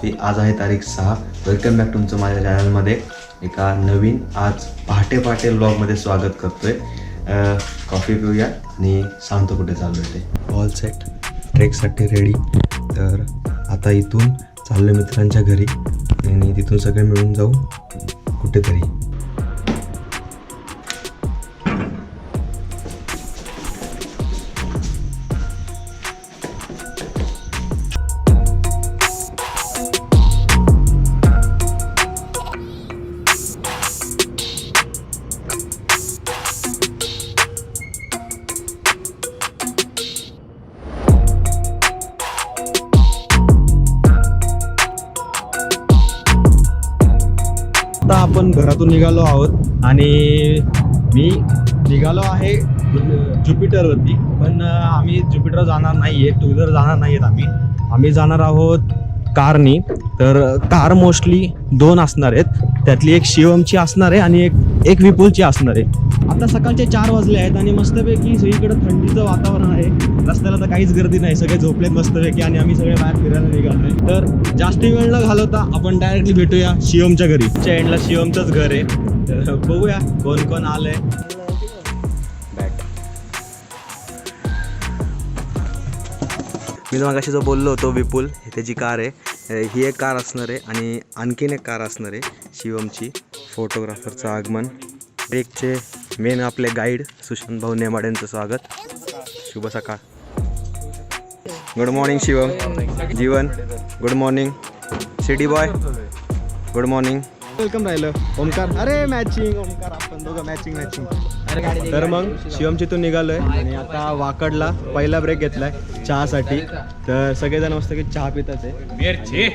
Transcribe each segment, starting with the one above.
Coffee आज आहे तारीख सहा. वेलकम बॅक तुमचं माझ्या चॅनलमध्ये एका नवीन आज पहाटे पहाटे ब्लॉगमध्ये स्वागत करतोय. कॉफी पिऊया आणि सांगतो कुठे चालू आहे ते ऑल सेट ट्रेकसाठी रेडी तर आता इथून चाललो मित्रांच्या घरी. आणि तिथून सगळे मिळून जाऊ कुठेतरी. निघालो आहोत आणि मी निघालो आहे ज्युपिटरवरती पण आम्ही ज्युपिटर जाणार नाही आहे टू व्हीलर जाणार नाही आहेत आम्ही. आम्ही जाणार आहोत कारनी. तर कार मोस्टली दोन असणार आहेत. त्यातली एक शिवमची असणार आहे आणि एक एक विपुलची असणार आहे. आता सकाळचे चार वाजले आहेत आणि मस्तपैकी सगळीकडे थंडीचं वातावरण आहे. रस्त्याला तर काहीच गर्दी नाही. सगळे झोपलेत मस्तपैकी आणि आम्ही सगळे बाहेर फिरायला निघालोय तर जास्त वेळ न घालवता आपण डायरेक्टली भेटूया शिवमच्या घरी. च्या एंडला शिवमचंच घर आहे. तर बघूया कोण कोण आलंय. मी मागाशी जो बोललो होतो विपुल त्याची कार आहे ही एक कार असणार आहे आणि आणखीन एक कार असणार आहे शिवमची फोटोग्राफरचं आगमन. ब्रेकचे मेन आपले गाईड सुशांत भाऊ नेमाड्यांचं स्वागत. शुभ सकाळ. Good morning Shivam. Jeevan good morning city boy good morning welcome राहिलं. ओमकार अरे मॅचिंग ओमकार आपण दोघं मॅचिंग मॅचिंग तर मग शिवमची तू निघालोय आणि आता वाकडला पहिला ब्रेक घेतलाय चहासाठी. तर सगळेजण मस्त की चहा पितात आहे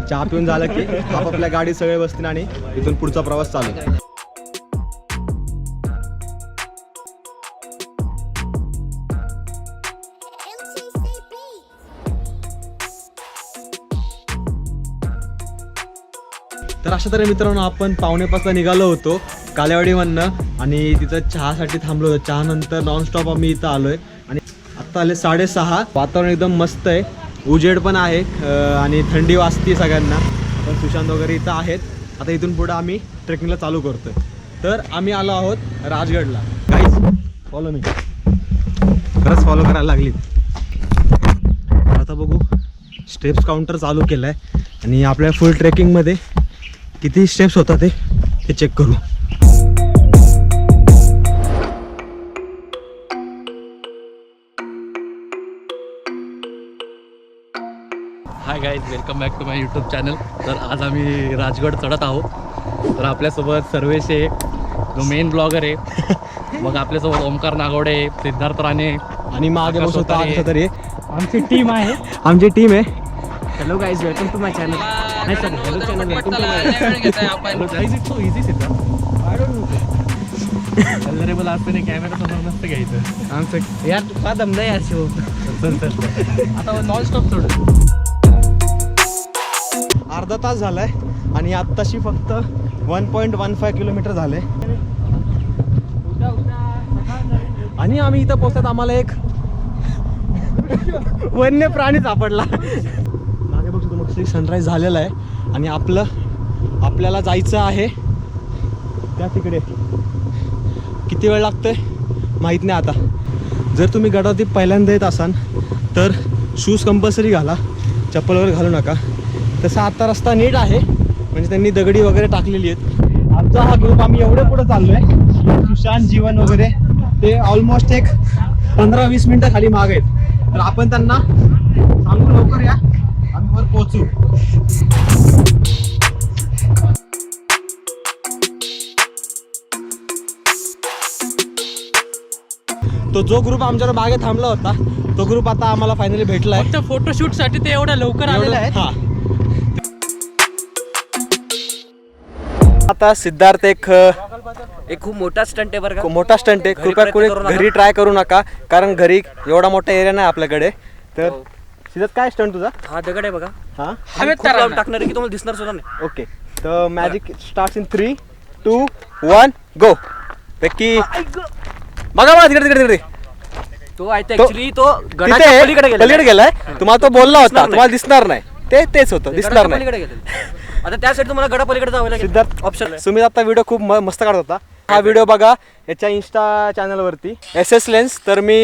चहा पिऊन झालं की आपापल्या गाडीत सगळे बसतील आणि इथून पुढचा प्रवास चालू. तर अशा तऱ्हे मित्रांनो आपण पावणेपाचला निघालो होतो कालेवाडीमधनं आणि तिथं चहासाठी थांबलो होतो. चहानंतर नॉनस्टॉप आम्ही इथं आलोय. आणि आत्ता आले साडेसहा. वातावरण एकदम मस्त आहे. उजेड पण आहे आणि थंडी वाजते सगळ्यांना. आपण सुशांत वगैरे इथं आहेत. आता इथून पुढं आम्ही ट्रेकिंगला चालू करतोय. तर आम्ही आलो आहोत राजगडला. काहीच फॉलो मी खरंच फॉलो करायला लागलीत. आता बघू. स्टेप्स काउंटर चालू केलं आहे आणि आपल्या फुल ट्रेकिंगमध्ये किती स्टेप्स होतात ते? ते चेक करू. Hi guys welcome back to my YouTube channel तर आज आम्ही राजगड चढत आहोत. तर आपल्यासोबत सर्वेश आहे. जो मेन ब्लॉगर आहे. मग आपल्यासोबत ओमकार नागवडे आहे, सिद्धार्थ राणे आणि मागे बसवता तरी आमची टीम आहे. आमची टीम आहे. Hello guys welcome to my channel नाही sir hello channel welcome to my easy Siddharth colourable असताना कॅमेरा समोर नसतं घ्यायचं. आमचं यार तू का दमदा यार शिव? चल चल आता नॉन स्टॉप सोड. अर्धा तास झालाय आणि आत्ताशी फक्त one point one five kilometre झाले. आणि आम्ही इथं पोहोचत आम्हाला एक वन्य प्राणी सापडला. मागे सनराईज झालेला आहे. आणि आपलं आपल्याला जायचं आहे. त्या तिकडे. किती वेळ लागतोय? माहीत नाही आता. जर तुम्ही गडावरती पहिल्यांदा येत असाल तर शूज कंपल्सरी घाला. चप्पल वगैरे घालू नका. तसा आता रस्ता नीट आहे. म्हणजे त्यांनी दगडी वगैरे टाकलेली आहेत. आमचा हा ग्रुप आम्ही एवढे पुढे चाललोय. सुशांत जीवन वगैरे ते ऑलमोस्ट एक पंधरा वीस मिनिटं खाली माग आहेत. तर आपण त्यांना सांगू लवकर या. पोहोचू. तो जो ग्रुप आमच्यावर मागे थांबला होता तो ग्रुप आता आम्हाला फायनली भेटलाय. फक्त फोटोशूटसाठी ते एवढ्या लवकर आलेलं आहे हा. आता सिद्धार्थ एक एक खूप मोठा स्टंट आहे बरं मोठा स्टंट आहे. कृपया कोणी. घरी ट्राय करू नका कारण घरी एवढा मोठा एरिया नाही आपल्याकडे. तर सिद्धार्थ काय स्टंट तुझा? हा दगड आहे बघा. हा? हवेत टाकणार आहे की तुम्हाला दिसणार सुद्धा नाही. ओके तर magic start in three two one go पेक्की बघा बघा तिकडे तिकडे तिकडे. तो आहे तो- ऍक्च्युली तो तिथे गडाच्या पलीकडे गेला पलीकडे गेलाय. तुम्हाला तो बोलला होता. दिसणार नाही. तुम्हाला दिसणार नाही. ते तेच होतं. दिसणार नाही. पलीकडे गेले आता त्यासाठी तुम्हाला गडा पलीकडे जावं लागेल. सिद्धार्थ ऑप्शन सुमित आता व्हिडिओ खूप म- मस्त काढत होता. हा व्हिडिओ बघा याच्या इन्स्टा चॅनलवरती एस एस लेन्स तर मी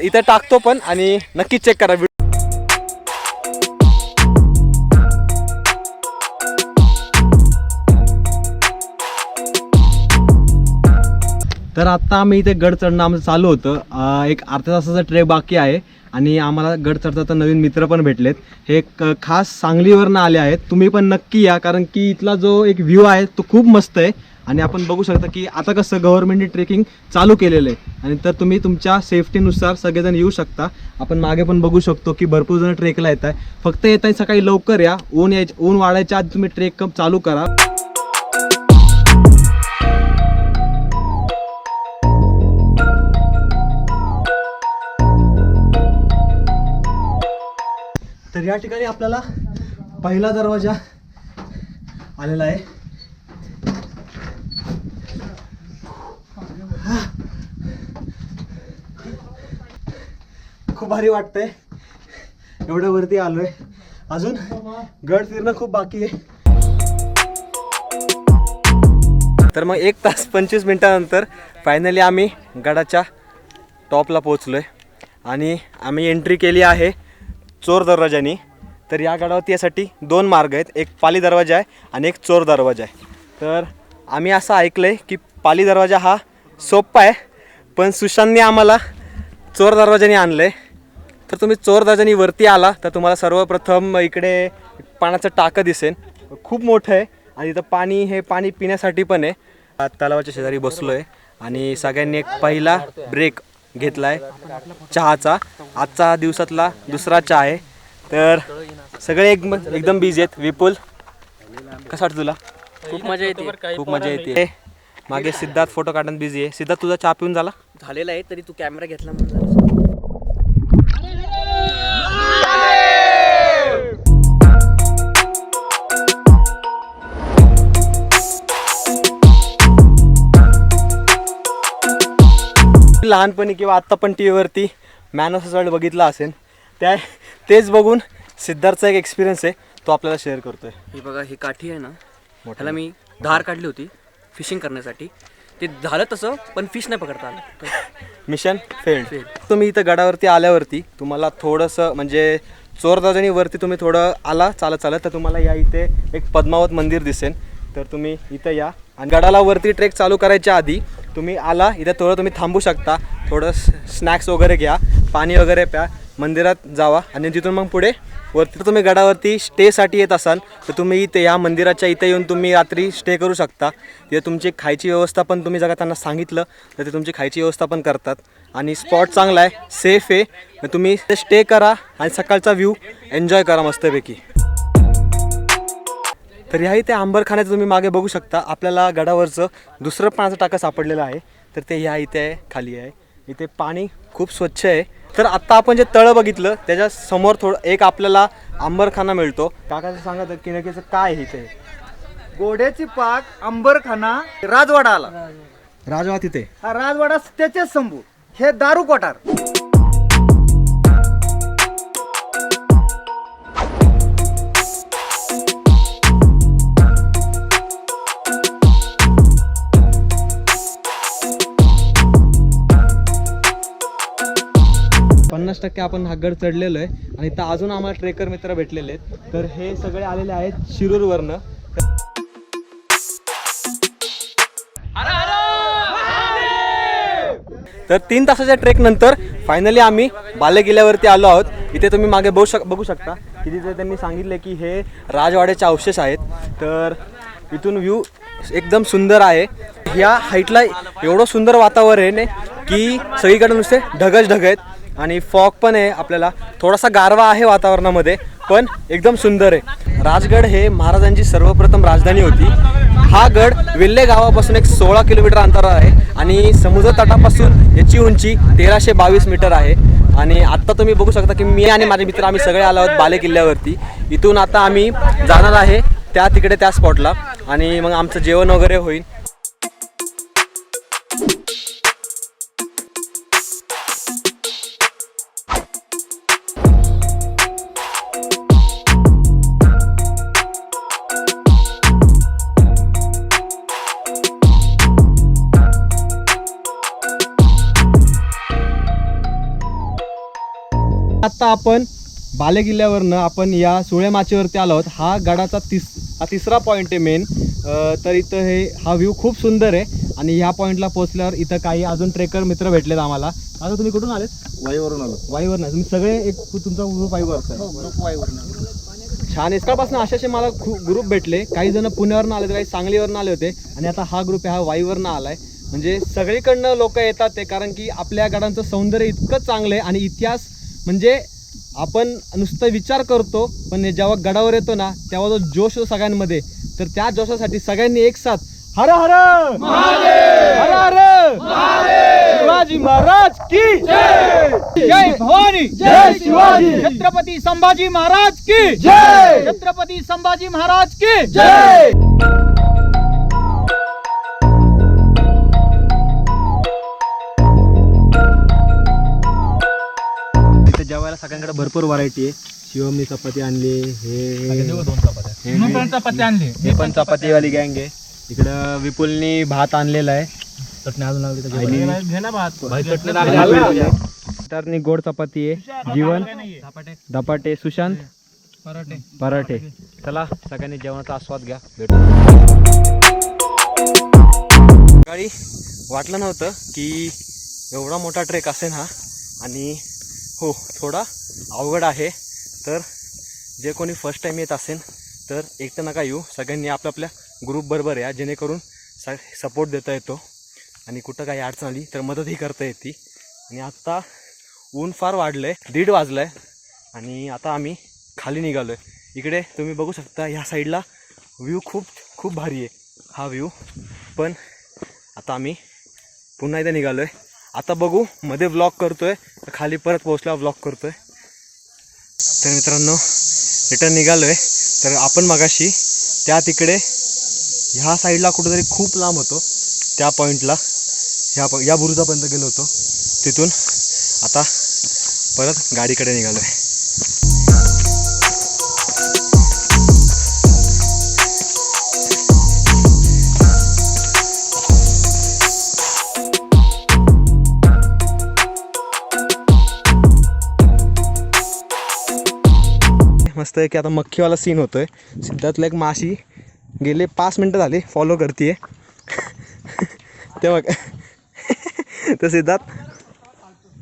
इथे टाकतो पण आणि नक्की चेक करा. तर आत्ता आम्ही इथे गड चढणं आमचं चालू होतं. एक अर्ध्या तासाचा ट्रेक बाकी आहे आणि आम्हाला गड चढता नवीन मित्र पण भेटलेत. हे खास सांगलीवरनं आले आहेत. तुम्ही पण नक्की या कारण की इथला जो एक व्ह्यू आहे तो खूप मस्त आहे. आणि आपण बघू शकता की आता कसं गव्हर्नमेंटने ट्रेकिंग चालू केलेलं आहे. आणि तर तुम्ही तुमच्या सेफ्टीनुसार सगळेजण येऊ शकता. आपण मागे पण बघू शकतो की भरपूर जण ट्रेकला येत आहे फक्त येत आहे सकाळी लवकर या. ऊन यायच्या ऊन वाढायच्या आधी तुम्ही ट्रेक चालू करा. या ठिकाणी आपल्याला पहिला दरवाजा आलेला आहे. खूप भारी वाटतंय. एवढ्या वरती आलोय. अजून गड फिरणं खूप बाकी आहे. तर मग एक तास पंचवीस मिनटानंतर फायनली आम्ही गडाच्या टॉपला पोहोचलो आहे आणि आम्ही एंट्री केली आहे. चोर दरवाजानी तर या गडावरती यासाठी दोन मार्ग आहेत. एक पाली दरवाजा आहे आणि एक चोर दरवाजा आहे. तर आम्ही असं ऐकलं आहे की पाली दरवाजा हा सोपा आहे पण सुशांतने आम्हाला चोर दरवाजाने आणलं आहे तर तुम्ही चोर दरवाजाने वरती आला तर तुम्हाला सर्वप्रथम इकडे पाण्याचं टाकं दिसेल. खूप मोठं आहे आणि इथं पाणी हे पाणी पिण्यासाठी पण आहे. तलावाच्या शेजारी बसलो आहे आणि सगळ्यांनी एक पहिला ब्रेक घेतला आहे चहाचा. आजचा दिवसातला दुसरा चहा आहे. तर सगळे एक एकदम बिझी आहेत. विपुल कसं वाटतं तुला? खूप मजा येते. खूप मजा येते. मागे सिद्धार्थ फोटो काढण्यात बिझी आहे. सिद्धार्थ तुझा चहा पिऊन झाला? झालेला आहे तरी तू कॅमेरा घेतला म्हणून. जरासं. लहानपणी किंवा आत्ता पण टी व्हीवरती मॅन ऑफ वर्ल्ड बघितला असेल. त्या तेच बघून सिद्धार्थचा एक एक्सपिरियन्स आहे तो आपल्याला शेअर करतोय. ही बघा ही काठी आहे ना त्याला मी धार काढली होती फिशिंग करण्यासाठी. ते झालं तसं पण फिश नाही पकडता आलं. Mission failed. तुम्ही इथं गडावरती आल्यावरती तुम्हाला थोडंसं म्हणजे चोर वरती तुम्ही थोडं आला चालत चालत तर तुम्हाला या इथे एक पद्मावत मंदिर दिसेल. तर तुम्ही इथं या. आणि गडाला वरती ट्रेक चालू करायच्या आधी तुम्ही आला इथं थोडं तुम्ही थांबू शकता. थोडं स्नॅक्स वगैरे घ्या पाणी वगैरे प्या मंदिरात जावा आणि तिथून मग पुढे वरती तुम्ही गडावरती स्टेसाठी येत असाल तर तुम्ही इथे या मंदिराच्या इथे येऊन तुम्ही रात्री स्टे करू शकता. तिथे तुमची खायची व्यवस्था पण तुम्ही जगा त्यांना सांगितलं तर ते तुमची खायची व्यवस्था पण करतात. आणि स्पॉट चांगला आहे सेफ आहे. मग तुम्ही स्टे करा आणि सकाळचा व्ह्यू एन्जॉय करा मस्तपैकी. तर ह्या इथे आंबरखान्याचं तुम्ही मागे बघू शकता. आपल्याला गडावरचं दुसरं पाण्याचं टाकं सापडलेलं आहे. तर ते ह्या इथे आहे खाली आहे. इथे पाणी खूप स्वच्छ आहे. तर आत्ता आपण जे तळं बघितलं त्याच्यासमोर थोडं एक आपल्याला आंबरखाना मिळतो. काकाचं सांगा तर की नक्कीच काय आहे इथे? गोड्याची पाक अंबरखाना राजवाडा आला. राजवा तिथे. हा राजवाडा त्याचेच संभू हे दारू कोठार. टक्के आपण हा गड चढलेलो आहे. आणि इथं अजून आम्हाला ट्रेकर मित्र भेटलेले आहेत. तर हे सगळे आलेले आहेत शिरूरवरनं. तर तीन तासाच्या ट्रेक नंतर फायनली आम्ही बाले किल्ल्यावरती आलो आहोत. इथे तुम्ही मागे बघू शक बघू शकता. की तिथे त्यांनी सांगितले की हे राजवाड्याचे अवशेष आहेत. तर इथून व्ह्यू एकदम सुंदर आहे. ह्या हाईटला एवढं सुंदर वातावरण आहे की सगळीकडे नुसते ढगच ढग आहेत. आणि फॉग पण आहे आपल्याला. थोडासा गारवा आहे वातावरणामध्ये पण एकदम सुंदर आहे. राजगड हे महाराजांची सर्वप्रथम राजधानी होती. हा गड वेल्हे गावापासून एक सोळा किलोमीटर अंतरावर आहे आणि समुद्र तटापासून याची उंची तेराशे बावीस मीटर आहे. आणि आत्ता तुम्ही बघू शकता की मी आणि माझे मित्र आम्ही सगळे आलो आहोत बाले किल्ल्यावरती. इथून आता आम्ही जाणार आहे त्या तिकडे त्या स्पॉटला आणि मग आमचं जेवण वगैरे होईल. आता आपण बाले किल्ल्यावरनं आपण या सुळे माचेवरती आलो आहोत. हा गडाचा तिस हा तिसरा पॉईंट आहे मेन तर इथं हे हा व्ह्यू खूप सुंदर आहे. आणि ह्या पॉईंटला पोहोचल्यावर इथं काही अजून ट्रेकर मित्र भेटलेत आम्हाला. आता तुम्ही कुठून आलेत? वाईवरून आलो. वाईवर नाही तुम्ही सगळे एक तुमचा ग्रुप वाईवर ग्रुप वाईवरून छान. आहे सकाळपासून असे मला खूप ग्रुप भेटले. काही जण पुण्यावरनं आले तर काही सांगलीवरनं आले होते. आणि आता हा ग्रुप आहे हा वाईवरनं आलाय. म्हणजे सगळीकडनं लोक येतात ते कारण की आपल्या गडांचं सौंदर्य इतकं चांगलं आहे आणि इतिहास म्हणजे आपण नुसतं विचार करतो पण जेव्हा गडावर येतो ना तेव्हा जो जोश होतो सगळ्यांमध्ये तर त्या जोशासाठी सगळ्यांनी एक साथ हर हर! हर हर! शिवाजी महाराज की जय भवानी! जय शिवाजी! छत्रपती संभाजी महाराज की जय! छत्रपती संभाजी महाराज की जय! जेवायला सगळ्यांकडे भरपूर व्हरायटी आहे. शिवमनी चपाती आणली हे दोन चपात्या. हे- हे- चपात्या आणली. हे पण चपातीवाली गँग आहे. इकडं विपुलनी भात आणलेला आहे. चटणी अजून लागली तर आणि- घे ना भात. भाई चटणी तरनी गोड चपाती आहे. जीवन. धपाटे. सुशांत. पराठे. पराठे. चला सगळ्यांनी जेवणाचा आस्वाद घ्या. भेटू. सकाळी वाटलं नव्हतं की एवढा मोठा ट्रेक असेल हा. आणि हो थोडा अवघड आहे. तर जे कोणी फर्स्ट टाईम येत असेल तर एकटं नका येऊ. सगळ्यांनी आपल्या आपल्या ग्रुपबरोबर या जेणेकरून स सपोर्ट देता येतो. आणि कुठं काही अडचण आली तर मदतही करता येते. आणि आत्ता ऊन फार वाढलं आहे दीड वाजलं आहे आणि आता आम्ही खाली निघालो आहे इकडे तुम्ही बघू शकता ह्या साईडला व्ह्यू खूप खूप भारी आहे. हा व्ह्यू पण आता आम्ही पुन्हा एकदा निघालो आहे आता बघू मध्ये व्लॉग करतो आहे तर खाली परत पोहोचला व्लॉग करतो आहे तर मित्रांनो रिटर्न निघालो आहे तर आपण मगाशी त्या तिकडे ह्या साईडला कुठंतरी खूप लांब होतो त्या पॉईंटला ह्या प या बुरुजापर्यंत गेलो होतो. तिथून आता परत गाडीकडे निघालो आहे मस्त आहे की आता मक्खीवाला सीन होतोय. सिद्धार्थला एक माशी गेले पाच मिनटं झाले फॉलो करते ते बघ तर सिद्धार्थ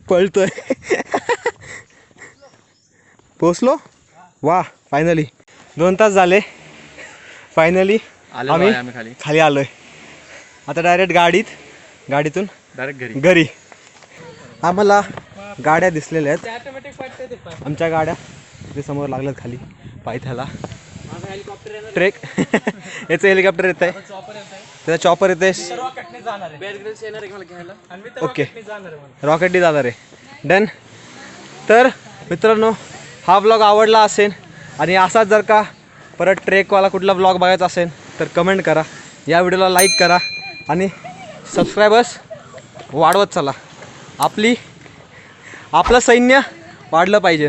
पळतोय. पोचलो वा फायनली दोन तास झाले. फायनली आम्ही आहे आम्ही खाली. खाली आलोय. आता डायरेक्ट गाडीत गाडीतून डायरेक्ट घरी. घरी. आम्हाला गाड्या दिसलेल्या आहेत. आमच्या गाड्या ते समोर लागल्यात खाली पायथ्याला. ट्रेक. याचं हेलिकॉप्टर येत आहे त्याचा चॉपर येत आहे. ओके रॉकेटनी जाणार आहे डन तर मित्रांनो हा ब्लॉग आवडला असेल आणि असाच जर का परत ट्रेकवाला कुठला ब्लॉग बघायचा असेल तर कमेंट करा. या व्हिडिओला लाईक करा आणि सबस्क्रायबर्स वाढवत चला. आपली आपलं सैन्य वाढलं पाहिजे.